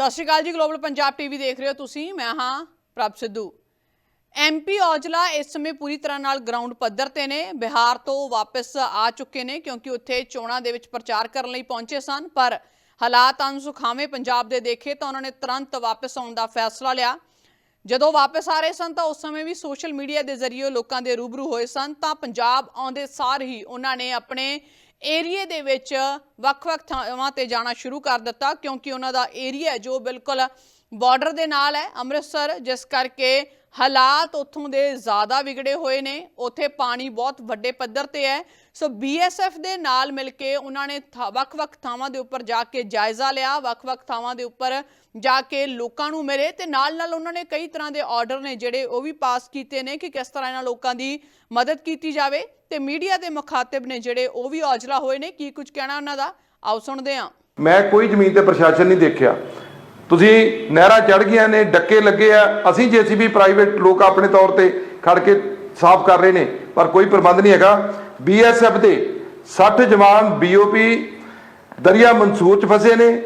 ਸਤਿ ਸ਼੍ਰੀ ਅਕਾਲ ਜੀ global Punjab TV ਦੇਖ ਰਹੇ ਹੋ ਤੁਸੀਂ, ਮੈਂ ਹਾਂ ਪ੍ਰਭ ਸਿੱਧੂ। ਐਮਪੀ ਔਜਲਾ ਇਸ ਸਮੇਂ ਪੂਰੀ ਤਰ੍ਹਾਂ ਨਾਲ ਗਰਾਊਂਡ ਪੱਧਰ ਤੇ ਨੇ, ਬਿਹਾਰ ਤੋਂ ਵਾਪਸ ਆ ਚੁੱਕੇ ਨੇ ਕਿਉਂਕਿ ਉੱਥੇ ਚੋਣਾਂ ਦੇ ਵਿੱਚ ਪ੍ਰਚਾਰ ਕਰਨ ਲਈ ਪਹੁੰਚੇ ਸਨ, ਪਰ ਹਾਲਾਤ ਅਨਸੁਖਾਵੇਂ ਪੰਜਾਬ ਦੇ ਦੇਖੇ ਤਾਂ ਉਹਨਾਂ ਨੇ ਤੁਰੰਤ ਵਾਪਸ ਆਉਣ ਦਾ ਫੈਸਲਾ ਲਿਆ। ਜਦੋਂ ਵਾਪਸ ਆ ਰਹੇ ਸਨ ਤਾਂ ਉਸ ਸਮੇਂ ਵੀ ਸੋਸ਼ਲ ਮੀਡੀਆ ਦੇ ਜ਼ਰੀਏ ਲੋਕਾਂ ਦੇ ਰੂਬਰੂ ਹੋਏ ਸਨ ਤਾਂ ਪੰਜਾਬ ਆਉਂਦੇ ਸਾਰ ਹੀ ਉਹਨਾਂ ਨੇ ਆਪਣੇ ਏਰੀਏ ਦੇ ਵਿੱਚ ਵੱਖ-ਵੱਖ ਥਾਵਾਂ ਤੇ ਜਾਣਾ ਸ਼ੁਰੂ ਕਰ ਦਿੱਤਾ ਕਿਉਂਕਿ ਉਹਨਾਂ ਦਾ ਏਰੀਆ ਜੋ ਬਿਲਕੁਲ ਬਾਰਡਰ ਦੇ ਨਾਲ ਹੈ ਅੰਮ੍ਰਿਤਸਰ, ਜਿਸ ਕਰਕੇ ਹਾਲਾਤ ਉੱਥੋਂ ਦੇ ਜ਼ਿਆਦਾ ਵਿਗੜੇ ਹੋਏ ਨੇ। ਉੱਥੇ ਪਾਣੀ ਬਹੁਤ ਵੱਡੇ ਪੱਧਰ ਤੇ ਹੈ। ਸੋ ਬੀਐਸਐਫ ਦੇ ਨਾਲ ਮਿਲ ਕੇ ਉਹਨਾਂ ਨੇ ਥਾ- ਵੱਖ-ਵੱਖ ਥਾਵਾਂ ਦੇ ਉੱਪਰ ਜਾ ਕੇ ਜਾਇਜ਼ਾ ਲਿਆ, ਵੱਖ-ਵੱਖ ਥਾਵਾਂ ਦੇ ਉੱਪਰ ਜਾ ਕੇ ਲੋਕਾਂ ਨੂੰ ਮਿਲੇ ਤੇ ਨਾਲ-ਨਾਲ ਉਹਨਾਂ ਨੇ ਕਈ ਤਰ੍ਹਾਂ ਦੇ ਆਰਡਰ ਨੇ ਜਿਹੜੇ ਉਹ ਵੀ ਪਾਸ ਕੀਤੇ ਨੇ ਕਿ ਕਿਸ ਤਰ੍ਹਾਂ ਇਹਨਾਂ ਲੋਕਾਂ ਦੀ ਮਦਦ ਕੀਤੀ ਜਾਵੇ। ਤੇ ਮੀਡੀਆ ਦੇ ਮੁਖਾਤਿਬ ਨੇ ਜਿਹੜੇ ਉਹ ਵੀ ਔਜਲਾ ਹੋਏ ਨੇ, ਕੀ ਕੁਝ ਕਹਿਣਾ ਉਹਨਾਂ ਦਾ? ਆਓ ਸੁਣਦੇ ਹਾਂ। ਮੈਂ ਕੋਈ ਜ਼ਮੀਨ ਤੇ ਪ੍ਰਸ਼ਾਸਨ ਨਹੀਂ ਦੇਖਿਆ। ਤੁਸੀਂ ਨਹਿਰਾਂ ਚੜ ਗਈਆਂ ਨੇ, ਡੱਕੇ ਲੱਗੇ ਆ। ਅਸੀਂ ਜੀਸੀਬੀ ਪ੍ਰਾਈਵੇਟ ਲੋਕ ਆਪਣੇ ਤੌਰ ਤੇ ਖੜ ਕੇ ਸਾਫ਼ ਕਰ ਰਹੇ ਨੇ, ਪਰ ਕੋਈ ਪ੍ਰਬੰਧ ਨਹੀਂ ਹੈਗਾ। ਬੀਐਸਐਫ ਦੇ 60 ਜਵਾਨ ਬੀਓਪੀ ਦਰਿਆ ਮਨਸੂਰ ਚ ਫਸੇ ਨੇ।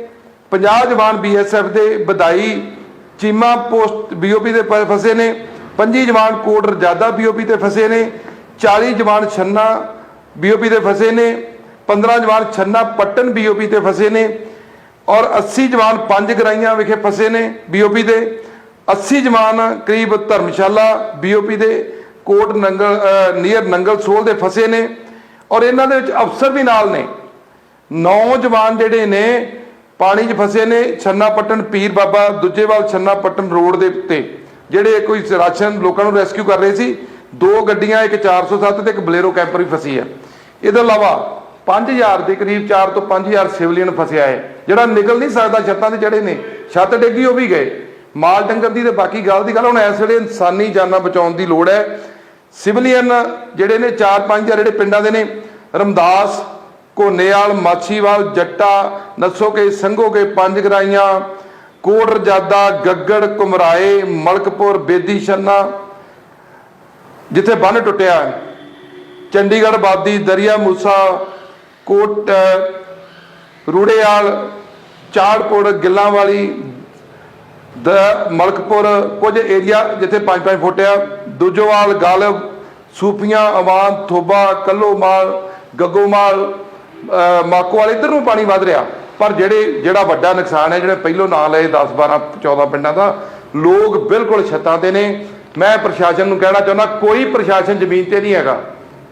50 ਜਵਾਨ ਬੀਐਸਐਫ ਦੇ ਬਦਾਈ ਚੀਮਾ ਪੋਸਟ ਬੀਓਪੀ ਦੇ ਪ- ਫਸੇ ਨੇ। 25 ਜਵਾਨ ਕੋਟ ਰਜਾਦਾ ਬੀਓਪੀ ਤੇ ਫਸੇ ਨੇ। 40 ਜਵਾਨ ਛੰਨਾ ਬੀਓਪੀ ਤੇ ਫਸੇ ਨੇ 15 ਜਵਾਨ ਛੰਨਾ ਪੱਟਨ ਬੀਓਪੀ ਤੇ ਫਸੇ ਨੇ ਔਰ 80 ਜਵਾਨ ਪੰਜ ਗਰਾਈਆਂ ਵਿਖੇ ਫਸੇ ਨੇ ਬੀਓਪੀ ਦੇ। 80 ਜਵਾਨ ਕਰੀਬ ਧਰਮਸ਼ਾਲਾ ਬੀਓਪੀ ਦੇ, ਕੋਟ ਨੰਗਲ ਨੀਅਰ ਨੰਗਲ ਸੋਲ ਦੇ ਫਸੇ ਨੇ ਔਰ ਇਹਨਾਂ ਦੇ ਵਿੱਚ ਅਫਸਰ ਵੀ ਨਾਲ ਨੇ। ਨੌਜਵਾਨ ਜਿਹੜੇ ਨੇ, ਪਾਣੀ 'ਚ ਫਸੇ ਨੇ, ਛੰਨਾ ਪੱਟਨ ਪੀਰ ਬਾਬਾ ਦੂਜੇਵਾਲ ਛੰਨਾ ਪੱਟਨ ਰੋਡ ਦੇ ਉੱਤੇ, ਜਿਹੜੇ ਕੋਈ ਰਾਸ਼ਨ ਲੋਕਾਂ ਨੂੰ ਰੈਸਕਿਊ ਕਰ ਰਹੇ ਸੀ ਦੋ ਗੱਡੀਆਂ, ਇੱਕ 407 ਤੇ ਇੱਕ ਬਲੇਰੋ ਕੈਂਪਰ ਵੀ ਫਸੀ ਆ ਇਹਦੇ ਇਲਾਵਾ 5000 ਦੇ ਕਰੀਬ 4 ਤੋਂ 5000 ਸਿਵਲੀਅਨ ਫਸਿਆ ਹੈ, ਜਿਹੜਾ ਨਿਕਲ ਨਹੀਂ ਸਕਦਾ, ਛੱਤਾਂ ਤੇ ਚੜੇ ਨੇ, ਛੱਤ ਡਿੱਗੀ, ਉਹ ਵੀ ਗਏ। ਮਾਲ ਡੰਗਰ ਦੀ ਤੇ ਬਾਕੀ ਗੱਲ ਦੀ ਗੱਲ, ਹੁਣ ਇਸ ਵੇਲੇ ਇਨਸਾਨੀ ਜਾਨਾਂ ਬਚਾਉਣ ਦੀ ਲੋੜ ਹੈ। ਸਿਵਲੀਅਨ ਜਿਹੜੇ ਨੇ 4-5 ਜਿਹੜੇ ਪਿੰਡਾਂ ਦੇ ਨੇ, ਰਮਦਾਸ ਕੋਨੇਵਾਲ ਮਾਛੀਵਾਲ, ਜੱਟਾ, ਨਸੋਕੇ ਸੰਘੋਕੇ ਪੰਜ ਗਰਾਈਆਂ ਕੋਟ ਰਜਾਦਾ ਗੱਗੜ ਕੁਮਰਾਏ ਮਲਕਪੁਰ, ਬੇਦੀ, ਛੰਨਾ ਜਿੱਥੇ ਬੰਨ ਟੁੱਟਿਆ ਚੰਡੀਗੜ੍ਹ ਬਾਦੀ ਦਰਿਆ ਮੂਸਾ ਕੋਟ ਅ, ਰੂੜੇਵਾਲ ਚਾੜਪੁਰ ਗਿੱਲਾਂ ਵਾਲੀ ਦ ਮਲਕਪੁਰ ਕੁਝ ਏਰੀਆ ਜਿੱਥੇ 5-5 ਫੁੱਟ ਆ। ਦੂਜੋਵਾਲ ਗਾਲਬ ਸੂਪੀਆਂ ਅਵਾਨ ਥੋਬਾ ਕੱਲੋਮਾਲ ਗੱਗੋਮਾਲ ਮਾਕੋਵਾਲ ਇੱਧਰ ਨੂੰ ਪਾਣੀ ਵੱਧ ਰਿਹਾ। ਪਰ ਜਿਹੜੇ ਜਿਹੜਾ ਵੱਡਾ ਨੁਕਸਾਨ ਹੈ ਜਿਹੜੇ ਪਹਿਲੋਂ ਨਾਂ ਲਏ 10 12 14 ਪਿੰਡਾਂ ਦਾ ਲੋਕ ਬਿਲਕੁਲ ਛੱਤਾਂ ਤੇ ਨੇ। ਮੈਂ ਪ੍ਰਸ਼ਾਸਨ ਨੂੰ ਕਹਿਣਾ ਚਾਹੁੰਦਾ, ਕੋਈ ਪ੍ਰਸ਼ਾਸਨ ਜ਼ਮੀਨ ਤੇ ਨਹੀਂ ਹੈਗਾ।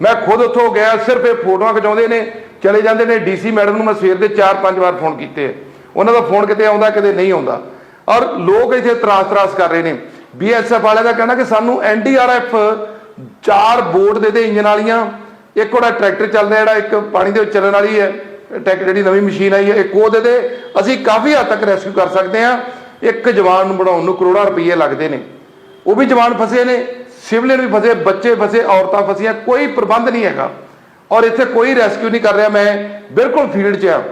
ਮੈਂ ਖੁਦ ਉੱਥੋਂ ਗਿਆ, ਸਿਰਫ ਇਹ ਫੋਟੋਆਂ ਖਿਚਾਉਂਦੇ ਨੇ, ਚਲੇ ਜਾਂਦੇ ਨੇ ਡੀਸੀ ਮੈਡਮ ਨੂੰ ਮੈਂ ਸਵੇਰ ਦੇ 4-5 ਵਾਰ ਫੋਨ ਕੀਤੇ ਉਹਨਾਂ ਦਾ ਫੋਨ ਕਿਤੇ ਆਉਂਦਾ, ਕਿਤੇ ਨਹੀਂ ਆਉਂਦਾ। ਔਰ ਲੋਕ ਇੱਥੇ ਤਰਾਸ ਤਰਾਸ ਕਰ ਰਹੇ ਨੇ। ਬੀਐਸਐਫ ਵਾਲਿਆਂ ਦਾ ਕਹਿਣਾ ਕਿ ਸਾਨੂੰ ਐਨਡੀਆਰਐਫ ਚਾਰ ਬੋਟ ਦੇ ਦੇ ਇੰਜਨ ਵਾਲੀਆਂ, ਇੱਕ ਉਹਦਾ ਟਰੈਕਟਰ ਚੱਲਦਾ ਜਿਹੜਾ ਇੱਕ ਪਾਣੀ ਦੇ ਵਿੱਚ ਚੱਲਣ ਵਾਲੀ ਹੈ ਟੈਕ ਜਿਹੜੀ ਨਵੀਂ ਮਸ਼ੀਨ ਆਈ ਹੈ, ਇੱਕ ਉਹ ਦੇ ਦੇ। ਅਸੀਂ ਕਾਫੀ ਹੱਦ ਤੱਕ ਰੈਸਕਿਊ ਕਰ ਸਕਦੇ ਹਾਂ। ਇੱਕ ਜਵਾਨ ਨੂੰ ਬਣਾਉਣ ਨੂੰ ਕਰੋੜਾਂ ਰੁਪਏ ਲੱਗਦੇ ਨੇ। ਉਹ ਵੀ ਜਵਾਨ ਫਸੇ ਨੇ ਸਿਵਲੀਅਨ ਵੀ ਫਸੇ, ਬੱਚੇ ਫਸੇ, ਔਰਤਾਂ ਫਸੀਆਂ, ਕੋਈ ਪ੍ਰਬੰਧ ਨਹੀਂ ਹੈਗਾ। ਔਰ ਇੱਥੇ ਕੋਈ ਰੈਸਕਿਊ ਨਹੀਂ ਕਰ ਰਿਹਾ, ਮੈਂ ਬਿਲਕੁਲ ਫੀਲਡ 'ਚ ਆ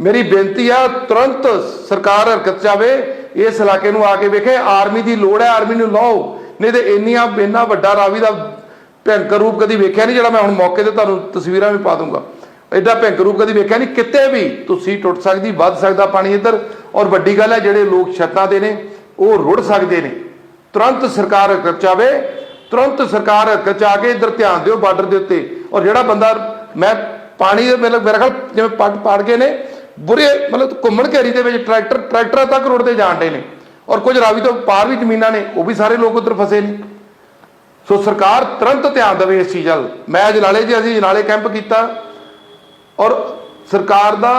ਮੇਰੀ ਬੇਨਤੀ ਆ, ਤੁਰੰਤ ਸਰਕਾਰ ਹਰਕਤ 'ਚ ਆਵੇ, ਇਸ ਇਲਾਕੇ ਨੂੰ ਆ ਕੇ ਵੇਖੇ, ਆਰਮੀ ਦੀ ਲੋੜ ਹੈ, ਆਰਮੀ ਨੂੰ ਲਾਓ। ਨਹੀਂ ਤੇ ਇੰਨੀਆਂ, ਇੰਨਾ ਵੱਡਾ ਰਾਵੀ ਦਾ ਭਿਆਨਕ ਰੂਪ ਕਦੀ ਵੇਖਿਆ ਨਹੀਂ, ਜਿਹੜਾ ਮੈਂ ਹੁਣ ਮੌਕੇ ਤੇ ਤੁਹਾਨੂੰ ਤਸਵੀਰਾਂ ਵੀ ਪਾ ਦੂੰਗਾ। ਐਡਾ ਭਿਆਨਕ ਰੂਪ ਕਦੀ ਵੇਖਿਆ ਨਹੀਂ, ਕਿਤੇ ਵੀ ਤੁਸੀਂ ਟੁੱਟ ਸਕਦੀ, ਵੱਧ ਸਕਦਾ ਪਾਣੀ ਇੱਧਰ। ਔਰ ਵੱਡੀ ਗੱਲ ਹੈ, ਜਿਹੜੇ ਲੋਕ ਛੱਤਾਂ ਦੇ ਨੇ, ਉਹ ਰੁੜ ਸਕਦੇ ਨੇ। ਤੁਰੰਤ ਸਰਕਾਰ ਹਰਕਤ 'ਚ ਆਵੇ ਤੁਰੰਤ ਸਰਕਾਰ ਹਰਕਤ 'ਚ ਆ ਕੇ ਇੱਧਰ ਧਿਆਨ ਦਿਓ ਬਾਰਡਰ ਦੇ ਉੱਤੇ। ਔਰ ਜਿਹੜਾ ਬੰਦਾ, ਮੈਂ ਪਾਣੀ ਦੇ ਮਤਲਬ ਮੇਰਾ ਖਿਆਲ ਜਿਵੇਂ ਪੱਟ ਪਾੜ ਗਏ ਨੇ, ਬੁਰੇ ਮਤਲਬ ਘੁੰਮਣ ਘੇਰੀ ਦੇ ਵਿੱਚ ਟਰੈਕਟਰ, ਟਰੈਕਟਰਾਂ ਤੱਕ ਰੁੜਦੇ ਜਾਣ ਡੇ ਨੇ। ਔਰ ਕੁਝ ਰਾਵੀ ਤੋਂ ਪਾਰ ਵੀ ਜ਼ਮੀਨਾਂ ਨੇ, ਉਹ ਵੀ ਸਾਰੇ ਲੋਕ ਉੱਧਰ ਫਸੇ ਨੇ। ਸੋ ਸਰਕਾਰ ਤੁਰੰਤ ਧਿਆਨ ਦੇਵੇ ਇਸ ਚੀਜ਼ ਵੱਲ। ਮੈਂ ਅਜਨਾਲੇ 'ਚ ਅਸੀਂ ਅਜਨਾਲੇ ਕੈਂਪ ਕੀਤਾ। ਔਰ ਸਰਕਾਰ ਦਾ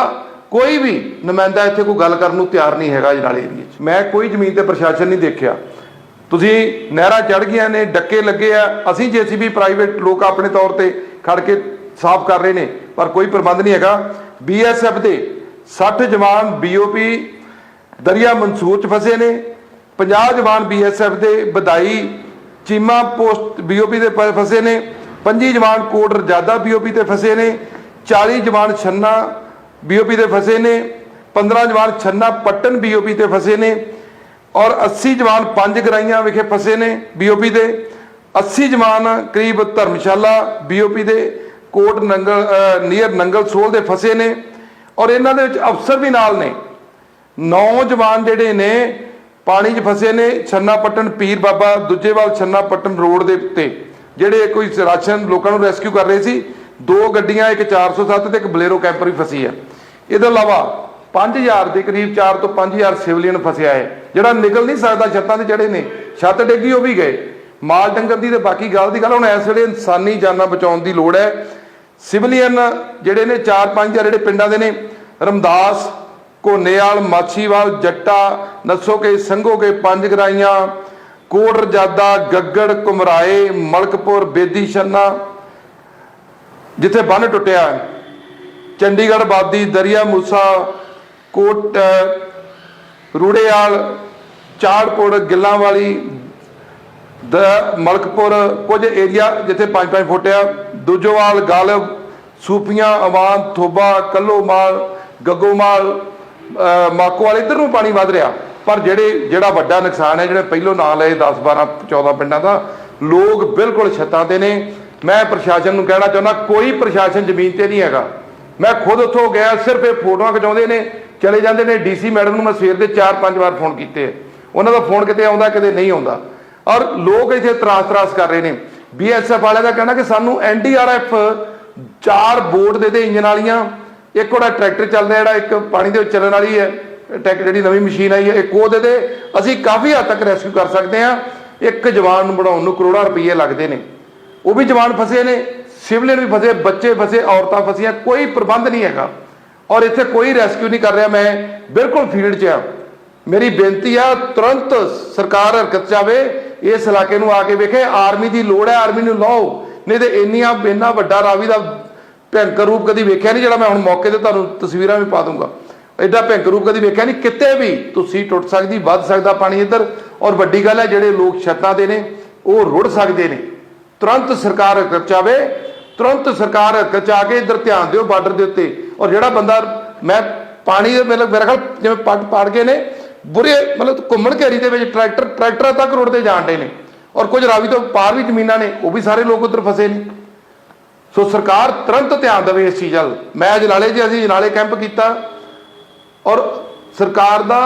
ਕੋਈ ਵੀ ਨੁਮਾਇੰਦਾ ਇੱਥੇ ਕੋਈ ਗੱਲ ਕਰਨ ਨੂੰ ਤਿਆਰ ਨਹੀਂ ਹੈਗਾ ਅਜਨਾਲੇ ਏਰੀਏ 'ਚ ਮੈਂ ਕੋਈ ਜ਼ਮੀਨ ਤੇ ਪ੍ਰਸ਼ਾਸਨ ਨਹੀਂ ਦੇਖਿਆ। ਤੁਸੀਂ ਨਹਿਰਾਂ ਚੜ ਗਈਆਂ ਨੇ, ਡੱਕੇ ਲੱਗੇ ਆ। ਅਸੀਂ ਜੀਸੀਬੀ ਪ੍ਰਾਈਵੇਟ ਲੋਕ ਆਪਣੇ ਤੌਰ ਤੇ ਖੜ ਕੇ ਸਾਫ਼ ਕਰ ਰਹੇ ਨੇ, ਪਰ ਕੋਈ ਪ੍ਰਬੰਧ ਨਹੀਂ ਹੈਗਾ। ਬੀਐਸਐਫ ਦੇ 60 ਜਵਾਨ ਬੀਓਪੀ ਦਰਿਆ ਮਨਸੂਰ ਚ ਫਸੇ ਨੇ। 50 ਜਵਾਨ ਬੀਐਸਐਫ ਦੇ ਬਦਾਈ ਚੀਮਾ ਪੋਸਟ ਬੀਓਪੀ ਦੇ ਪ- ਫਸੇ ਨੇ। 25 ਜਵਾਨ ਕੋਟ ਰਜਾਦਾ ਬੀਓਪੀ ਤੇ ਫਸੇ ਨੇ। 40 ਜਵਾਨ ਛੰਨਾ ਬੀਓਪੀ ਤੇ ਫਸੇ ਨੇ। 15 ਜਵਾਨ ਛੰਨਾ ਪੱਟਨ ਬੀਓਪੀ ਤੇ ਫਸੇ ਨੇ। ਔਰ 80 ਜਵਾਨ ਪੰਜ ਗਰਾਈਆਂ ਵਿਖੇ ਫਸੇ ਨੇ ਬੀਓਪੀ ਦੇ। 80 ਜਵਾਨ ਕਰੀਬ ਧਰਮਸ਼ਾਲਾ ਬੀਓਪੀ ਦੇ, ਕੋਟ ਨੰਗਲ ਨੀਅਰ ਨੰਗਲ ਸੋਲ ਦੇ ਫਸੇ ਨੇ। ਔਰ ਇਹਨਾਂ ਦੇ ਵਿੱਚ ਅਫਸਰ ਵੀ ਨਾਲ ਨੇ। ਨੌਜਵਾਨ ਜਿਹੜੇ ਨੇ, ਪਾਣੀ 'ਚ ਫਸੇ ਨੇ ਛੰਨਾ ਪੱਟਨ ਪੀਰ ਬਾਬਾ ਦੂਜੇਵਾਲ ਛੰਨਾ ਪੱਟਨ ਰੋਡ ਦੇ ਉੱਤੇ। ਜਿਹੜੇ ਕੋਈ ਰਾਸ਼ਨ ਲੋਕਾਂ ਨੂੰ ਰੈਸਕਿਊ ਕਰ ਰਹੇ ਸੀ, ਦੋ ਗੱਡੀਆਂ, ਇੱਕ 407 ਤੇ ਇੱਕ ਬਲੇਰੋ ਕੈਂਪਰ ਵੀ ਫਸੀ ਆ। ਇਹਦੇ ਇਲਾਵਾ 5000 ਦੇ ਕਰੀਬ 4 ਤੋਂ 5000 ਸਿਵਲੀਅਨ ਫਸਿਆ ਹੈ। ਜਿਹੜਾ ਨਿਕਲ ਨਹੀਂ ਸਕਦਾ, ਛੱਤਾਂ ਤੇ ਚੜੇ ਨੇ, ਛੱਤ ਡੇਗੀ, ਉਹ ਵੀ ਗਏ। ਮਾਲ ਡੰਗਰ ਦੀ ਤੇ ਬਾਕੀ ਗੱਲ ਦੀ ਗੱਲ, ਹੁਣ ਇਸ ਵੇਲੇ ਇਨਸਾਨੀ ਜਾਨਾਂ ਬਚਾਉਣ ਦੀ ਲੋੜ ਹੈ। ਸਿਵਲੀਅਨ ਜਿਹੜੇ ਨੇ 4-5 ਜਿਹੜੇ ਪਿੰਡਾਂ ਦੇ ਨੇ, ਰਮਦਾਸ, ਘੋਨੇਵਾਲ, ਮਾਛੀਵਾਲ, ਜੱਟਾ, ਨਸੋਕੇ, ਸੰਘੋਕੇ, ਪੰਜ ਗਰਾਈਆਂ ਕੋਟ ਰਜਾਦਾ ਗੱਗੜ, ਕੁਮਰਾਏ, ਮਲਕਪੁਰ, ਬੇਦੀ, ਛੰਨਾ, ਜਿੱਥੇ ਬੰਨ ਟੁੱਟਿਆ ਚੰਡੀਗੜ੍ਹ, ਬਾਦੀ, ਦਰਿਆ, ਮੂਸਾ, ਕੋਟ ਅ, ਰੂੜੇਵਾਲ ਚਾੜਪੁਰ ਗਿੱਲਾਂ ਵਾਲੀ ਦ ਮਲਕਪੁਰ ਕੁਝ ਏਰੀਆ ਜਿੱਥੇ 5-5 ਫੁੱਟ ਆ। ਦੂਜੋਵਾਲ ਗਾਲਬ ਸੂਪੀਆਂ ਅਵਾਨ ਥੋਬਾ ਕੱਲੋਮਾਲ ਗੱਗੋਮਾਲ ਮਾਕੋਵਾਲ ਇੱਧਰ ਨੂੰ ਪਾਣੀ ਵੱਧ ਰਿਹਾ। ਪਰ ਜਿਹੜੇ ਜਿਹੜਾ ਵੱਡਾ ਨੁਕਸਾਨ ਹੈ ਜਿਹੜੇ ਪਹਿਲੋਂ ਨਾਂ ਲਏ 10 12 14 ਪਿੰਡਾਂ ਦਾ ਲੋਕ ਬਿਲਕੁਲ ਛੱਤਾਂ ਤੇ ਨੇ। ਮੈਂ ਪ੍ਰਸ਼ਾਸਨ ਨੂੰ ਕਹਿਣਾ ਚਾਹੁੰਦਾ ਕੋਈ ਪ੍ਰਸ਼ਾਸਨ ਜ਼ਮੀਨ ਤੇ ਨਹੀਂ ਹੈਗਾ। ਮੈਂ ਖੁਦ ਉੱਥੋਂ ਗਿਆ, ਸਿਰਫ ਇਹ ਫੋਟੋਆਂ ਖਿਚਾਉਂਦੇ ਨੇ, ਚਲੇ ਜਾਂਦੇ ਨੇ ਡੀਸੀ ਮੈਡਮ ਨੂੰ ਮੈਂ ਸਵੇਰ ਦੇ 4-5 ਵਾਰ ਫੋਨ ਕੀਤੇ। ਆ। ਉਹਨਾਂ ਦਾ ਫੋਨ ਕਿਤੇ ਆਉਂਦਾ, ਕਿਤੇ ਨਹੀਂ ਆਉਂਦਾ। ਔਰ ਲੋਕ ਇੱਥੇ ਤਰਾਸ ਤਰਾਸ ਕਰ ਰਹੇ ਨੇ। ਬੀਐਸਐਫ ਵਾਲਿਆਂ ਦਾ ਕਹਿਣਾ ਕਿ ਸਾਨੂੰ ਐਨਡੀਆਰਐਫ ਚਾਰ ਬੋਟ ਦੇ ਦੇ ਇੰਜਨ ਵਾਲੀਆਂ, ਇੱਕ ਉਹਦਾ ਟਰੈਕਟਰ ਚੱਲਦਾ ਜਿਹੜਾ, ਇੱਕ ਪਾਣੀ ਦੇ ਵਿੱਚ ਚੱਲਣ ਵਾਲੀ ਹੈ ਟੈਕ ਜਿਹੜੀ ਨਵੀਂ ਮਸ਼ੀਨ ਆਈ ਹੈ, ਇੱਕ ਉਹ ਦੇ ਦੇ। ਅਸੀਂ ਕਾਫੀ ਹੱਦ ਤੱਕ ਰੈਸਕਿਊ ਕਰ ਸਕਦੇ ਹਾਂ। ਇੱਕ ਜਵਾਨ ਨੂੰ ਬਣਾਉਣ ਨੂੰ ਕਰੋੜਾਂ ਰੁਪਏ ਲੱਗਦੇ ਨੇ। ਉਹ ਵੀ ਜਵਾਨ ਫਸੇ ਨੇ। ਸਿਵਲੀਅਨ ਵੀ ਫਸੇ, ਬੱਚੇ ਫਸੇ, ਔਰਤਾਂ ਫਸੀਆਂ, ਕੋਈ ਪ੍ਰਬੰਧ ਨਹੀਂ ਹੈਗਾ। ਔਰ ਇੱਥੇ ਕੋਈ ਰੈਸਕਿਊ ਨਹੀਂ ਕਰ ਰਿਹਾ ਮੈਂ। ਬਿਲਕੁਲ ਫੀਲਡ 'ਚ ਆ। ਮੇਰੀ ਬੇਨਤੀ ਆ, ਤੁਰੰਤ ਸਰਕਾਰ ਹਰਕਤ 'ਚ ਆਵੇ, ਇਸ ਇਲਾਕੇ ਨੂੰ ਆ ਕੇ ਵੇਖੇ। ਆਰਮੀ ਦੀ ਲੋੜ ਹੈ, ਆਰਮੀ ਨੂੰ ਲਾਓ। ਨਹੀਂ ਤੇ ਇੰਨੀਆਂ, ਇੰਨਾ ਵੱਡਾ ਰਾਵੀ ਦਾ ਭਿਆਨਕ ਰੂਪ ਕਦੀ ਵੇਖਿਆ ਨਹੀਂ, ਜਿਹੜਾ ਮੈਂ ਹੁਣ ਮੌਕੇ ਤੇ ਤੁਹਾਨੂੰ ਤਸਵੀਰਾਂ ਵੀ ਪਾ ਦੂੰਗਾ। ਐਡਾ ਭਿਆਨਕ ਰੂਪ ਕਦੀ ਵੇਖਿਆ ਨਹੀਂ। ਕਿਤੇ ਵੀ ਤੁਸੀਂ ਟੁੱਟ ਸਕਦੀ, ਵੱਧ ਸਕਦਾ ਪਾਣੀ ਇੱਧਰ। ਔਰ ਵੱਡੀ ਗੱਲ ਹੈ, ਜਿਹੜੇ ਲੋਕ ਛੱਤਾਂ ਦੇ ਨੇ, ਉਹ ਰੁੜ ਸਕਦੇ ਨੇ। ਤੁਰੰਤ ਸਰਕਾਰ ਹਰਕਤ ਚ ਆਵੇ। ਤੁਰੰਤ ਸਰਕਾਰ ਹਰਕਤ ਚ ਆ ਕੇ ਇੱਧਰ ਧਿਆਨ ਦਿਓ ਬਾਰਡਰ ਦੇ ਉੱਤੇ। ਔਰ ਜਿਹੜਾ ਬੰਦਾ, ਮੈਂ ਪਾਣੀ ਦੇ ਮਤਲਬ ਮੇਰੇ ਖਿਆਲ ਜਿਵੇਂ ਪੱਟ ਪਾੜ ਗਏ ਨੇ, ਬੁਰੇ ਮਤਲਬ ਘੁੰਮਣ ਘੇਰੀ ਦੇ ਵਿੱਚ ਟਰੈਕਟਰ, ਟਰੈਕਟਰਾਂ ਤੱਕ ਰੋਡ 'ਤੇ ਜਾਣ ਡੇ ਨੇ। ਔਰ ਕੁਝ ਰਾਵੀ ਤੋਂ ਪਾਰ ਵੀ ਜ਼ਮੀਨਾਂ ਨੇ, ਉਹ ਵੀ ਸਾਰੇ ਲੋਕ ਉੱਧਰ ਫਸੇ ਨੇ। ਸੋ ਸਰਕਾਰ ਤੁਰੰਤ ਧਿਆਨ ਦੇਵੇ ਇਸ ਚੀਜ਼ ਵੱਲ। ਮੈਂ ਅਜਨਾਲੇ ਜੀ, ਅਸੀਂ ਅਜਨਾਲੇ ਕੈਂਪ ਕੀਤਾ। ਔਰ ਸਰਕਾਰ ਦਾ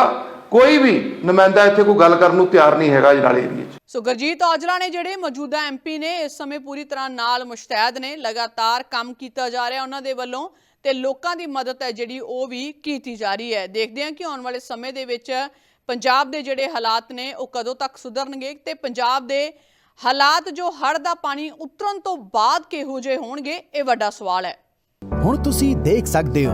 ਕੋਈ ਵੀ ਨੁਮਾਇੰਦਾ ਇੱਥੇ ਕੋਈ ਗੱਲ ਕਰਨ ਨੂੰ ਤਿਆਰ ਨਹੀਂ ਹੈਗਾ ਅਜਨਾਲੇ ਏਰੀਏ 'ਚ ਸੋ ਗੁਰਜੀਤ ਔਜਲਾ ਨੇ ਜਿਹੜੇ ਮੌਜੂਦਾ ਐਮਪੀ ਨੇ ਇਸ ਸਮੇਂ ਪੂਰੀ ਤਰ੍ਹਾਂ ਨਾਲ ਮੁਸ਼ਤੈਦ ਨੇ, ਲਗਾਤਾਰ ਕੰਮ ਕੀਤਾ ਜਾ ਰਿਹਾ ਉਹਨਾਂ ਦੇ ਵੱਲੋਂ ਤੇ ਲੋਕਾਂ ਦੀ ਮਦਦ ਹੈ ਜਿਹੜੀ ਉਹ ਵੀ ਕੀਤੀ ਜਾ ਰਹੀ ਹੈ। ਦੇਖਦੇ ਹਾਂ ਕਿ ਆਉਣ ਵਾਲੇ ਸਮੇਂ ਦੇ ਵਿੱਚ ਪੰਜਾਬ ਦੇ ਜਿਹੜੇ ਹਾਲਾਤ ਨੇ ਉਹ ਕਦੋਂ ਤੱਕ ਸੁਧਰਨਗੇ ਤੇ ਪੰਜਾਬ ਦੇ ਹਾਲਾਤ ਜੋ ਹੜ੍ਹ ਦਾ ਪਾਣੀ ਉਤਰਨ ਤੋਂ ਬਾਅਦ ਕਿਹੋ ਜਿਹੇ ਹੋਣਗੇ, ਇਹ ਵੱਡਾ ਸਵਾਲ ਹੈ। ਹੁਣ ਤੁਸੀਂ ਦੇਖ ਸਕਦੇ ਹੋ